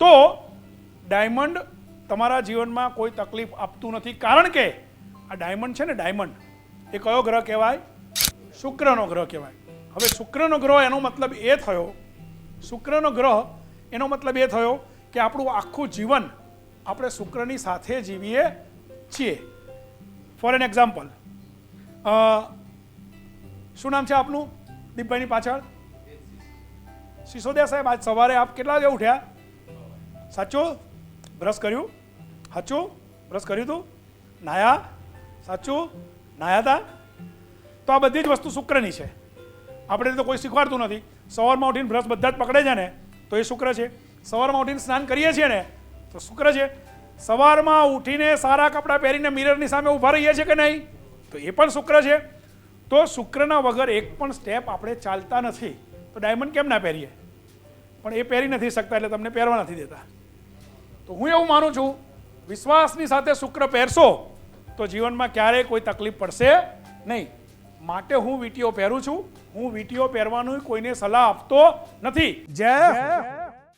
તો ડાયમંડ તમારા જીવનમાં કોઈ તકલીફ આપતું નથી. કારણ કે આ ડાયમંડ છે ને, ડાયમંડ, એ કયો ગ્રહ કહેવાય? શુક્રનો ગ્રહ કહેવાય. હવે શુક્રનો ગ્રહ એનો મતલબ એ થયો, શુક્રનો ગ્રહ એનો મતલબ એ થયો કે આપણું આખું જીવન આપણે શુક્રની સાથે જીવીએ છીએ. ફોર એન એક્ઝામ્પલ શું નામ છે આપનું? દીપભાઈની પાછળ? સિસોદિયા સાહેબ, આજ સવારે આપ કેટલા વાગે ઉઠ્યા? સાચું? બ્રશ કર્યું? સાચું? બ્રશ કર્યું હતું નાયા? સાચું? નાયા હતા તો આ બધી જ વસ્તુ શુક્રની છે. આપણે તો કોઈ શીખવાડતું નથી. સવારમાં ઉઠીને બ્રશ બધા જ પકડે છે ને, તો એ શુક્ર છે. સવારમાં ઉઠીને સ્નાન કરીએ છીએ ને, તો શુક્ર છે. સવારમાં ઉઠીને સારા કપડાં પહેરીને મિરરની સામે ઊભા રહીએ છીએ કે નહીં? તો એ પણ શુક્ર છે. તો શુક્રના વગર એક પણ સ્ટેપ આપણે ચાલતા નથી. તો ડાયમંડ કેમ ના પહેરીએ? પણ એ પહેરી નથી શકતા એટલે તમને પહેરવા નથી દેતા. તો હું એવું માનું છું વિશ્વાસની સાથે શુક્ર પહેરશો તો જીવનમાં ક્યારેય કોઈ તકલીફ પડશે નહીં. માટે હું વીટીઓ પહેરું છું. હું વીટીઓ પહેરવાનું કોઈને સલાહ આપતો નથી. જય